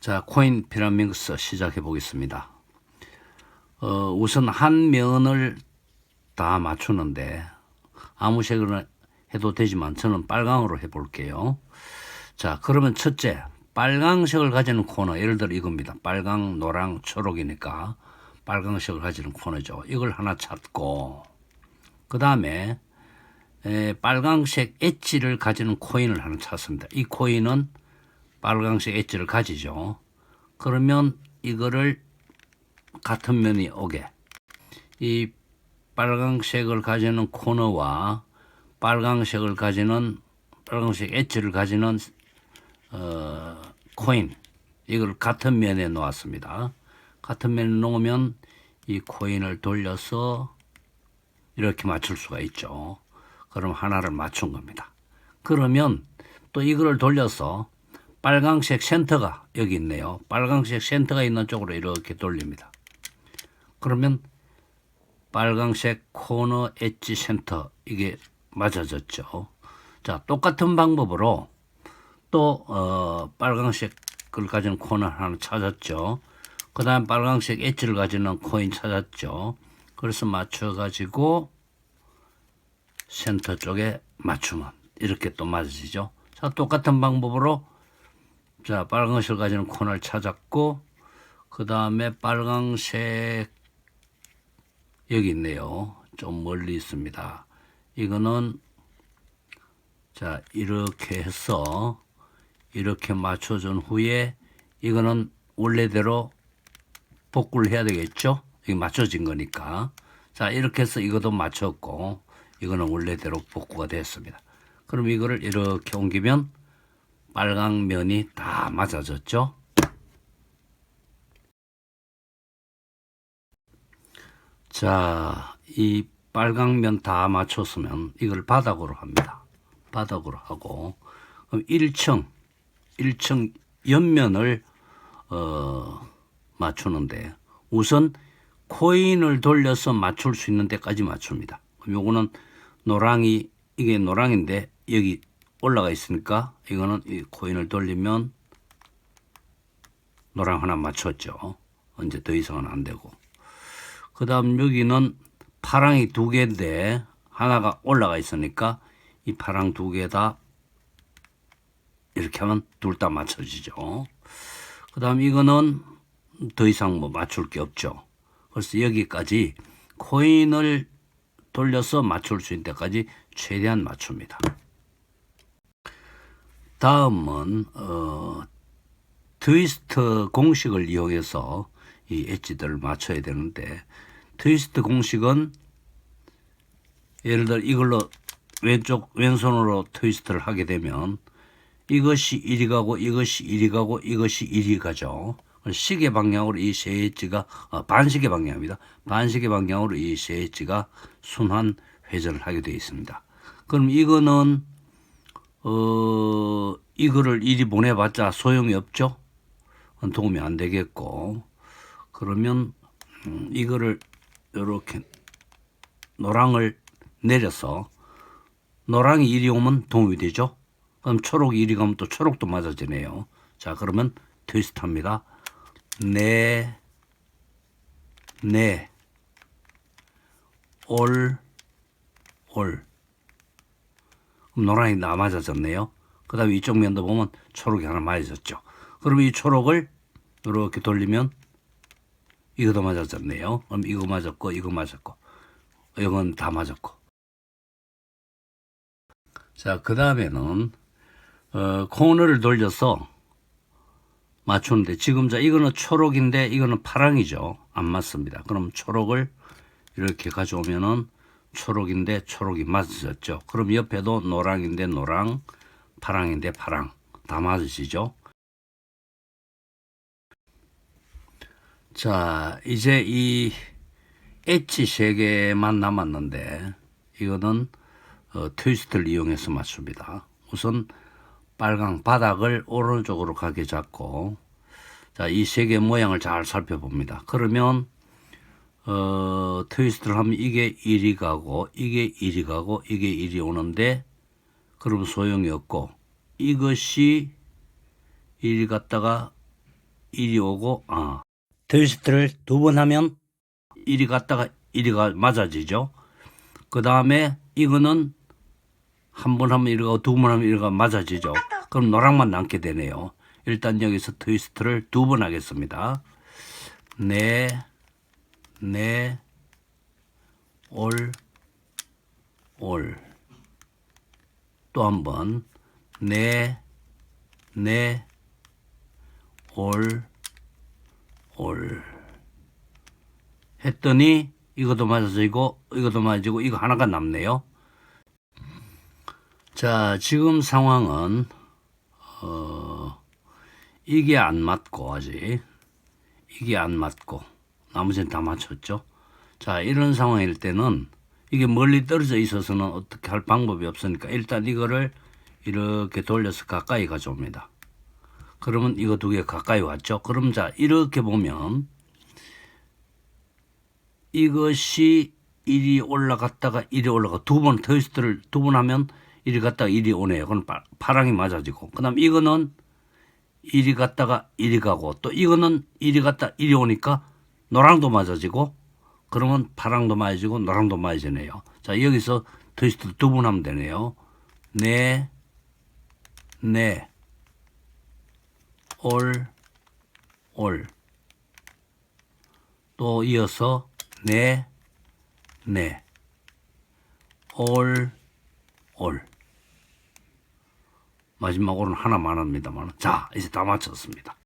자, 코인 피라믹스 시작해 보겠습니다. 어, 우선 한 면을 다 맞추는데 아무 색으로 해도 되지만 저는 빨강으로 해 볼게요. 자, 그러면 첫째, 빨강색을 가지는 코너, 예를 들어 이겁니다. 빨강, 노랑, 초록이니까 빨강색을 가지는 코너죠. 이걸 하나 찾고, 그 다음에 빨강색 엣지를 가지는 코인을 하나 찾습니다. 이 코인은 빨강색 엣지를 가지죠. 그러면 이거를 같은 면이 오게 이 빨강색을 가지는 코너와 빨강색을 가지는 빨강색 엣지를 가지는 어, 코인 이걸 같은 면에 놓았습니다. 같은 면에 놓으면 이 코인을 돌려서 이렇게 맞출 수가 있죠. 그럼 하나를 맞춘 겁니다. 그러면 또 이거를 돌려서 빨강색 센터가 여기 있네요. 빨강색 센터가 있는 쪽으로 이렇게 돌립니다. 그러면 빨강색 코너 엣지 센터 이게 맞아졌죠. 자, 똑같은 방법으로 또 어, 빨강색을 가지는 코너 하나 찾았죠. 그 다음 빨강색 엣지를 가지는 코인 찾았죠. 그래서 맞춰가지고 센터 쪽에 맞추면 이렇게 또 맞으시죠. 자, 똑같은 방법으로 자, 빨강색을 가지는 코너를 찾았고 그 다음에 빨강색 여기 있네요. 좀 멀리 있습니다. 이거는 자, 이렇게 해서 이렇게 맞춰준 후에 이거는 원래대로 복구를 해야 되겠죠? 이게 맞춰진 거니까. 자, 이렇게 해서 이것도 맞췄고 이거는 원래대로 복구가 됐습니다. 그럼 이거를 이렇게 옮기면 빨강 면이 다 맞아졌죠? 자, 이 빨강 면 다 맞췄으면 이걸 바닥으로 합니다. 바닥으로 하고 그럼 1층 1층 옆면을 어, 맞추는데 우선 코인을 돌려서 맞출 수 있는 데까지 맞춥니다. 요거는 노랑이 이게 노랑인데 여기 올라가 있으니까 이거는 이 코인을 돌리면 노랑 하나 맞췄죠. 이제 더 이상은 안 되고. 그 다음 여기는 파랑이 두 개인데 하나가 올라가 있으니까 이 파랑 두 개 다 이렇게 하면 둘 다 맞춰지죠. 그 다음 이거는 더 이상 뭐 맞출 게 없죠. 그래서 여기까지 코인을 돌려서 맞출 수 있는 데까지 최대한 맞춥니다. 다음은 어, 트위스트 공식을 이용해서 이 엣지들을 맞춰야 되는데 트위스트 공식은 예를 들어 이걸로 왼쪽 왼손으로 트위스트를 하게 되면 이것이 이리 가고 이것이 이리 가고 이것이 이리 가죠. 시계 방향으로 이 세 엣지가 어, 반시계 방향입니다. 반시계 방향으로 이 세 엣지가 순환 회전을 하게 되어 있습니다. 그럼 이거는 어 이거를 이리 보내봤자 소용이 없죠. 도움이 안 되겠고 그러면 음, 이거를 이렇게 노랑을 내려서 노랑이 이리 오면 도움이 되죠. 그럼 초록이 이리 가면 또 초록도 맞아지네요. 자 그러면 트위스트 합니다. 네, 네, 올, 올. 다 맞아졌네요. 그 다음에 이쪽 면도 보면 초록이 하나 맞아졌죠. 그럼 이 초록을 이렇게 돌리면 이거도 맞아졌네요. 그럼 이거 맞았고, 이거 맞았고, 이건 다 맞았고. 자, 그 다음에는, 어, 코너를 돌려서 맞추는데, 지금 자, 이거는 초록인데, 이거는 파랑이죠. 안 맞습니다. 그럼 초록을 이렇게 가져오면은 초록인데 초록이 맞으셨죠. 그럼 옆에도 노랑인데 노랑, 파랑인데 파랑. 다 맞으시죠? 자, 이제 이 엣지 세 개만 남았는데 이거는 어, 트위스트를 이용해서 맞춥니다. 우선 빨강 바닥을 오른쪽으로 가게 잡고 자, 이 세 개 모양을 잘 살펴봅니다. 그러면 어, 트위스트를 하면 이게 이리 가고 이게 이리 가고 이게 이리 오는데 그럼 소용이 없고 이것이 이리 갔다가 이리 오고 아 트위스트를 두 번 하면 이리 갔다가 이리가 맞아지죠. 그 다음에 이거는 한 번 하면 이리가 두번 하면 이리가 맞아지죠. 그럼 노랑만 남게 되네요. 일단 여기서 트위스트를 두 번 하겠습니다. 네, 네, 올, 올. 또 한 번, 네, 네, 올, 올. 했더니 이것도 맞아지고 이것도 맞아지고 이거 하나가 남네요. 자, 지금 상황은 어 이게 안 맞고 아직 이게 안 맞고 나머지는 다 맞췄죠. 자, 이런 상황일 때는 이게 멀리 떨어져 있어서는 어떻게 할 방법이 없으니까 일단 이거를 이렇게 돌려서 가까이 가져옵니다. 그러면 이거 두 개 가까이 왔죠. 그럼 자, 이렇게 보면 이것이 이리 올라갔다가 이리 올라가 두번 트위스트를 두 번 하면 이리 갔다가 이리 오네요. 그럼 파- 파랑이 맞아지고 그 다음 이거는 이리 갔다가 이리 가고 또 이거는 이리 갔다 이리 오니까 노랑도 맞아지고 그러면 파랑도 맞아지고 노랑도 맞아지네요. 자 여기서 트위스트 두 번 하면 되네요. 네, 네, 올, 올. 또 이어서 네, 네, 올, 올. 마지막으로는 하나만 합니다만. 자, 이제 다 맞췄습니다.